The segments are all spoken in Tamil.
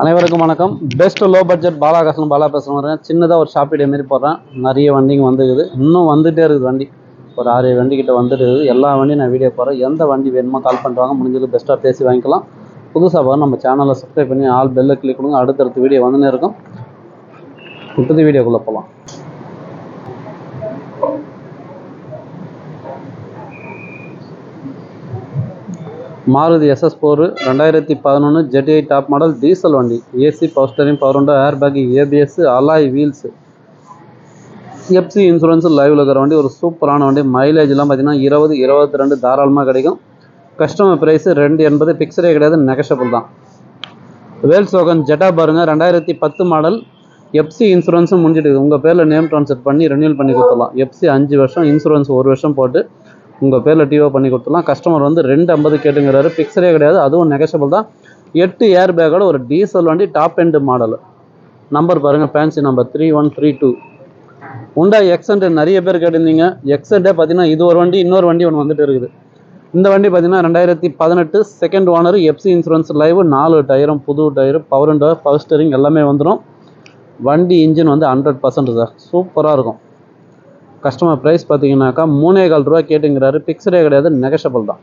அனைவருக்கும் வணக்கம். Best low budget Balakasan Bala பேசுகிறேன் சின்னதாக ஒரு ஷாப்பிடே மாரி போடுறேன். நிறைய வண்டிங்க வந்துக்குது இன்னும் வந்துகிட்டே இருக்குது வண்டி. ஒரு ஆறு ஏழு வண்டி வந்துட்டு இருக்குது. எல்லா வண்டியும் நான் வீடியோ போகிறேன் எந்த வண்டி வேணுமோ கால் பண்ணுறாங்க முடிஞ்சது பெஸ்ட்டாக பேசி வாங்கிக்கலாம். புதுசாக பாருங்க நம்ம சேனலை சப்ஸ்கிரைப் பண்ணி ஆல் பெல்லை கிளிக் கொடுங்க. அடுத்தடுத்த வீடியோ வந்துனே இருக்கும். இப்போது வீடியோக்குள்ளே போகலாம் மாருதி எஸ்எஸ் ஃபோர் ரெண்டாயிரத்தி பதினொன்று ஜெட்டிஐ டாப் மாடல் டீசல் வண்டி. AC power steering power window air bag ABS alloy wheels FC insurance லைவில் இருக்கிற வண்டி ஒரு சூப்பரான வண்டி. மைலேஜ்லாம் பார்த்தீங்கன்னா இருபது இருபத்தி ரெண்டு தாராளமாக கிடைக்கும். கஸ்டமர் ப்ரைஸ் ரெண்டு எண்பது பிக்சரே கிடையாது நெகஷபிள் தான். வேல்ஸ் ஓகன் ஜெட்டா பாருங்கள் ரெண்டாயிரத்தி பத்து மாடல் எஃப்சி இன்சூரன்ஸும் முடிஞ்சிட்டு உங்கள் பேரில் நேம் ட்ரான்ஸ்ஃபர் பண்ணி ரெனியூல் பண்ணி கொடுத்துடலாம். எஃப்சி அஞ்சு வருஷம் இன்சூரன்ஸ் ஒரு வருஷம் போட்டு உங்கள் பேரில் டிஓ பண்ணி கொடுத்துடலாம். கஸ்டமர் வந்து ரெண்டு ஐம்பது கேட்டுங்கிறாரு. பிக்சரே கிடையாது. அதுவும் நெகஷபிள் தான். எட்டு ஏர் பேக்கோட ஒரு டீசல் வண்டி டாப் எண்டு மாடல் நம்பர் பாருங்கள் fancy number three one three two உண்டா எக்ஸென்ட் நிறைய பேர் கேட்டிருந்தீங்க. எக்ஸென்ட்டே பார்த்தீங்கன்னா இது ஒரு வண்டி இன்னொரு வண்டி ஒன்று வந்துட்டு இருக்குது. இந்த வண்டி பார்த்தீங்கன்னா ரெண்டாயிரத்தி பதினெட்டு second owner FC insurance live நாலு டயரும் புது tyre power and power steering எல்லாமே வந்துடும் வண்டி இன்ஜின் வந்து ஹண்ட்ரட் பர்சன்ட் சார் சூப்பராக இருக்கும். கஸ்டமர் ப்ரைஸ் பார்த்தீங்கன்னாக்கா மூணே கால் ரூபா கேட்டுங்கிறாரு. பிக்சடே கிடையாது நெகஷபிள் தான்.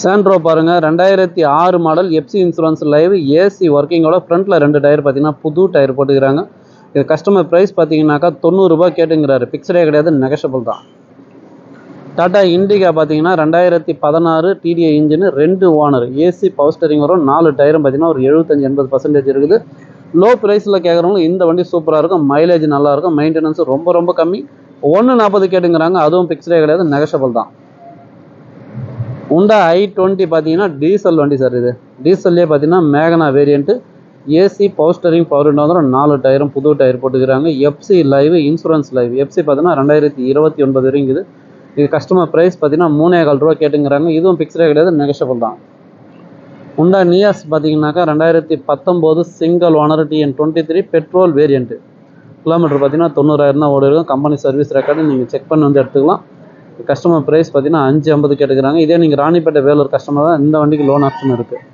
சாண்ட்ரோ பாருங்கள் ரெண்டாயிரத்தி ஆறு model FC insurance live AC ஒர்க்கிங்கோட ஃப்ரண்ட்டில் ரெண்டு டயர் பார்த்தீங்கன்னா புது டயர் போட்டுக்கிறாங்க. இது கஸ்டமர் ப்ரைஸ் பார்த்தீங்கன்னாக்கா தொண்ணூறுரூபா கேட்டுங்கிறாரு. பிக்சடே கிடையாது நெகஷபிள் தான். டாடா இண்டிகா பார்த்தீங்கன்னா ரெண்டாயிரத்தி பதினாறு டிடிஐ இன்ஜின் ரெண்டு ஓனர் ஏசி பவர் ஸ்டரிங் வரும் நாலு டயரும் பார்த்தீங்கன்னா ஒரு எழுபத்தஞ்சு எண்பது பர்சன்டேஜ் இருக்குது. லோ ப்ரைஸில் கேட்குறவங்க இந்த வண்டி சூப்பராக இருக்கும். மைலேஜ் நல்லாயிருக்கும் மெயின்டெனன்ஸ் ரொம்ப ரொம்ப கம்மி. ஒன்று நாற்பது கேட்டுங்கிறாங்க. அதுவும் பிக்சரே கிடையாது. நெகஷபிள் தான். உண்டா ஐ டுவெண்ட்டி பார்த்தீங்கன்னா டீசல் வண்டி சார் இது. டீசல்லே பார்த்தீங்கன்னா Magna variant AC power steering power வந்துடும் நாலு டயரும் புது டயர் போட்டுக்கிறாங்க. FC live insurance live FC பார்த்தீங்கன்னா ரெண்டாயிரத்தி இருபத்தி ஒன்பது வரைக்கும் இது கஸ்டமர் ப்ரைஸ் பார்த்தீங்கன்னா மூணே கால் ரூபா கேட்டுங்கிறாங்க. இதுவும் பிக்சரே கிடையாது. நெகஷபிள் தான். உண்டா நியாஸ் பார்த்தீங்கன்னாக்கா ரெண்டாயிரத்தி பத்தொம்போது single owner TN twenty three petrol variant kilometre பார்த்தீங்கன்னா தொண்ணூறாயிரம் தான் ஓடி இருக்கும் கம்பெனி சர்வீஸ் ரெக்கார்டு நீங்கள் செக் பண்ணி வந்து எடுத்துக்கலாம். கஸ்டமர் ப்ரைஸ் பார்த்தீங்கன்னா அஞ்சு ஐம்பது கேட்டுக்கிறாங்க. இதே நீங்கள் ராணிப்பேட்டை வேலூர் கஸ்டமர் தான். இந்த வண்டிக்கு லோன் ஆப்ஷன் இருக்குது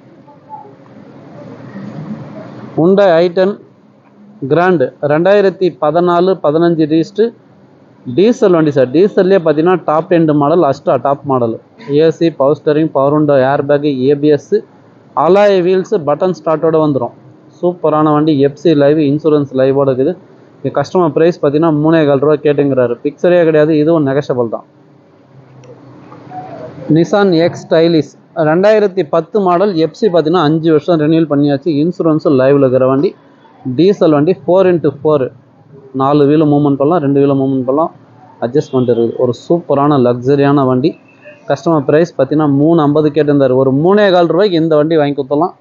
உண்டா ஐட்டன் கிராண்டு ரெண்டாயிரத்தி பதினாலு பதினஞ்சு ரீஸ்ட்டு டீசல் வண்டி சார் டீசல்லே பார்த்தீங்கன்னா top end model Asta top model AC power steering power உண்டோ air bag ABS alloy wheels button ஸ்டார்ட்டோட வந்துடும் சூப்பரான வண்டி எஃப்சி லைவ் இன்சூரன்ஸ் லைவோடு இருக்குது. இது கஸ்டமர் ப்ரைஸ் பார்த்தீங்கன்னா மூணே கால் ரூபா கேட்டுங்கிறாரு. பிக்சரே கிடையாது இதுவும் நெகஷபிள் தான். நிசான் எக்ஸ் ஸ்டைலிஸ் ரெண்டாயிரத்தி பத்து மாடல் எஃப்சி பார்த்தீங்கன்னா அஞ்சு வருஷம் ரெனியூல் பண்ணியாச்சு. இன்சூரன்ஸும் லைவில் இருக்கிற வண்டி. டீசல் வண்டி ஃபோர் இன்ட்டு ஃபோர் நாலு வீலும் மூவ்மெண்ட் பண்ணலாம் ரெண்டு வீலு மூவ்மெண்ட் பண்ணலாம். அட்ஜஸ்ட்மெண்ட் இருக்குது. ஒரு சூப்பரான லக்ஸரியான வண்டி. கஸ்டமர் ப்ரைஸ் பார்த்தீங்கன்னா மூணு ஐம்பது கேட்டிருந்தார். ஒரு மூணே கால் ரூபாய்க்கு இந்த வண்டி வாங்கி கொடுத்தலாம்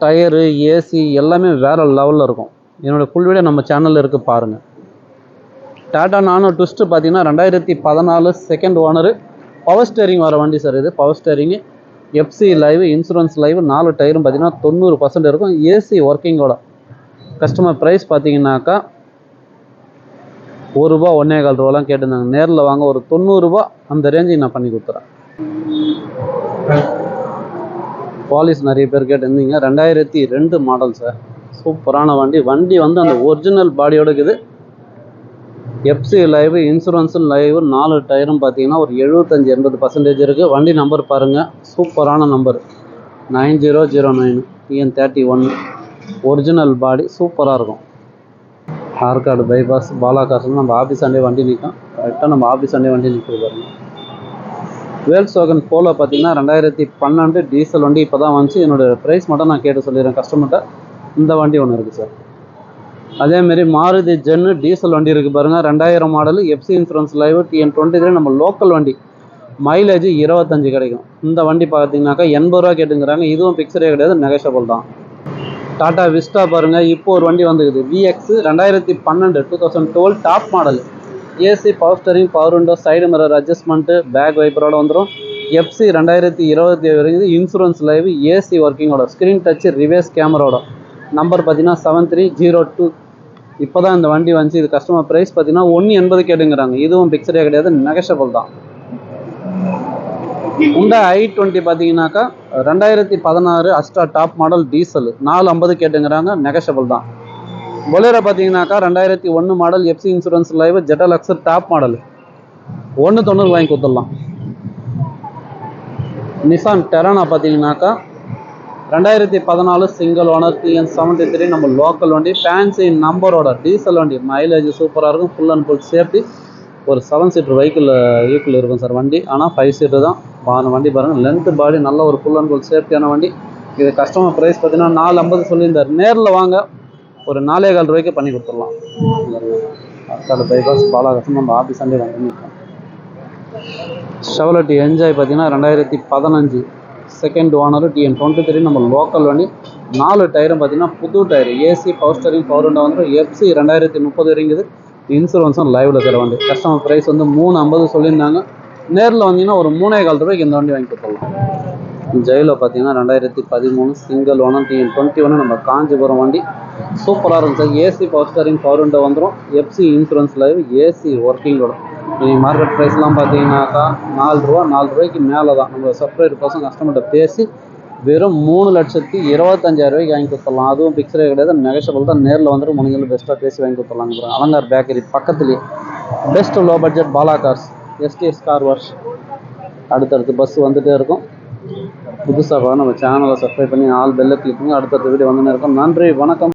டயரு ஏசி எல்லாமே வேறு லெவலில் இருக்கும். என்னோடய ஃபுல் வீடியோ நம்ம சேனலில் இருக்குது பாருங்கள் டாடா நானோ ட்விஸ்ட்டு பார்த்தீங்கன்னா ரெண்டாயிரத்தி பதினாலு செகண்ட் ஓனரு பவர் ஸ்டேரிங் வர வண்டி சார் இது. Power steering FC live insurance live நாலு டயரும் பார்த்தீங்கன்னா தொண்ணூறு பர்சன்ட் இருக்கும். ஏசி ஒர்க்கிங்கோட கஸ்டமர் ப்ரைஸ் பார்த்தீங்கன்னாக்கா ஒரு ரூபா ஒன்றே கால் ரூபாலாம் கேட்டிருந்தாங்க. நேரில் வாங்க ஒரு தொண்ணூறுரூபா அந்த ரேஞ்சுக்கு நான் பண்ணி கொடுத்துறேன். பாலிஸ் நிறைய பேர் கேட்டிருந்தீங்க. ரெண்டாயிரத்தி ரெண்டு மாடல் சார் சூப்பரான வண்டி. வண்டி வந்து அந்த ஒரிஜினல் பாடியோட இருக்குது. எஃப்சி லைவ் இன்சூரன்ஸு லைவ் நாலு டயரும் பார்த்தீங்கன்னா ஒரு எழுபத்தஞ்சி எண்பது பர்சன்டேஜ் இருக்குது வண்டி நம்பர் பாருங்கள் சூப்பரான number nine zero zero nine EN thirty one original body சூப்பராக இருக்கும். ஆற்காடு பைபாஸ் பாலாகாசன் நம்ம ஆஃபீஸ் அண்டே வண்டி நிற்கும் கரெக்டாக நம்ம ஆஃபீஸ் அண்டே வண்டி நிற்குது பாருங்க. வேல்ஸ் வாகன் போலோ பார்த்தீங்கன்னா ரெண்டாயிரத்தி பன்னெண்டு டீசல் வண்டி இப்போ தான் வந்துச்சு. என்னோடய ப்ரைஸ் மட்டும் நான் கேட்டு சொல்லிடுறேன் கஸ்டமர்கிட்ட இந்த வண்டி ஒன்று இருக்குது சார் அதேமாரி மாருதி ஜென்னு டீசல் வண்டி இருக்குது பாருங்கள் ரெண்டாயிரம் model FC insurance live TN twenty three நம்ம லோக்கல் வண்டி. மைலேஜ் இருபத்தஞ்சு கிடைக்கும். இந்த வண்டி பார்த்தீங்கன்னாக்கா எண்பது ரூபா கேட்டுங்கிறாங்க. இதுவும் பிக்சரே கிடையாது நெகஷபிள் தான். டாடா விஸ்டா பாருங்கள் இப்போ ஒரு வண்டி வந்துக்குது விஎக்ஸ் ரெண்டாயிரத்தி பன்னெண்டு two thousand twelve top model AC power steering power window side mirror adjustment back வைப்பரோட வந்துடும் எஃப்சி ரெண்டாயிரத்தி இருபத்தி ஏழு வரைக்கும் இன்சூரன்ஸ் லைவ் ஏசி ஒர்க்கிங்கோட ஸ்க்ரீன் டச்சு ரிவேஸ் கேமராவோட நம்பர் பார்த்தீங்கன்னா செவன் த்ரீ ஜீரோ டூ இப்போ தான் இந்த வண்டி வந்துச்சு. இது கஸ்டமர் ப்ரைஸ் பார்த்தீங்கன்னா ஒன்று எண்பது கேட்டுங்கிறாங்க. இதுவும் பிக்சரே கிடையாது. நெகஷபிள் தான். உண்டா ஐ டுவெண்ட்டி பார்த்தீங்கன்னாக்கா ரெண்டாயிரத்தி பதினாறு அஸ்டா டாப் மாடல் டீசல். நாலு ஐம்பது கேட்டுங்கிறாங்க நெகஷபிள் தான். பொலேரோ பார்த்தீங்கன்னாக்கா ரெண்டாயிரத்தி ஒன்று மாடல் எஃப்சி இன்சூரன்ஸ் லைவ் ஜெட்டல் அக்ஸர் டாப் மாடல். ஒன்று தொண்ணூறு வாங்கி கொடுத்துடலாம். நிசான் டெரானா பார்த்தீங்கன்னாக்கா ரெண்டாயிரத்தி பதினாலு single owner TN seventy three நம்ம லோக்கல் வண்டி ஃபேன்சி நம்பரோட டீசல் வண்டி மைலேஜ் சூப்பராக இருக்கும் ஃபுல் அண்ட் ஃபுல் சேஃப்டி ஒரு செவன் சீட்டர் வெஹிக்கிள் ஈக்குவல் இருக்கும் சார் வண்டி. ஆனால் ஃபைவ் சீட்டர் தான். பாருங்கள் வண்டி பாருங்கள் லென்த்து பாடி நல்ல ஒரு ஃபுல் அண்ட் ஃபுல் சேஃப்டியான வண்டி. இது கஸ்டமர் ப்ரைஸ் பார்த்தீங்கன்னா நாலு ஐம்பது சொல்லியிருந்தார். நேரில் வாங்க. ஒரு நாலே கால் ரூபாய்க்கு பண்ணி கொடுத்துடலாம். அக்காடு பைபாஸ் பாலாகசம் நம்ம ஆஃபீஸ் அண்டே வந்து நிற்கும். ஷவலட்டி என்ஜாய் பார்த்தீங்கன்னா ரெண்டாயிரத்தி பதினஞ்சு. Second owner TN twenty three நம்ம லோக்கல் வண்டி. நாலு டயரும் பார்த்தீங்கன்னா புது tyre AC power steering power window வந்துடும் எஃப்சி ரெண்டாயிரத்தி முப்பது வரைங்குது இன்சூரன்ஸும் லைவில் தர வண்டி. கஸ்டமர் ப்ரைஸ் வந்து மூணு ஐம்பது சொல்லியிருந்தாங்க. நேரில் வந்தீங்கன்னா ஒரு மூணே கால் ரூபாய்க்கு இந்த வண்டி வாங்கி கொடுத்துடலாம். ஜெயிலில் பார்த்தீங்கன்னா ரெண்டாயிரத்தி பதிமூணு சிங்கிள் ஒன் டி டுவெண்ட்டி ஒன்று நம்ம காஞ்சிபுரம் வண்டி. சூப்பராக இருக்கும் sir. AC power steering power window வந்துடும் எஃப்சி இன்சூரன்ஸ் லைவ் ஏசி ஒர்க்கிங்கோட நீங்கள் மார்க்கெட் ப்ரைஸ்லாம் பார்த்தீங்கன்னாக்கா நாலு ரூபா நாலு ரூபாய்க்கு மேலே தான் நம்ம செப்பரேட் பர்சன் கஸ்டமர்கிட்ட பேசி வெறும் மூணு லட்சத்தி இருபத்தஞ்சாயிரம் ரூபாய்க்கு வாங்கி கொடுத்துடலாம். அதுவும் பிக்சரே கிடையாது. நெகஷபிள் தான். நேரில் வந்துட்டு முடிஞ்சளவு பெஸ்ட்டாக பேசி வாங்கி கொடுத்துடலாங்க அலங்கார் பேக்கரி பக்கத்துலேயே best low budget Bala cars STS car wash அடுத்தடுத்து பஸ் வந்துகிட்டே இருக்கும். புதுசாக நம்ம சேனலை சப்ஸ்கிரைப் பண்ணி ஆல் பெல்லை கிளிக் பண்ணி அடுத்தடுத்த வீடியோ வந்துன்னு இருக்கும். நன்றி. வணக்கம்.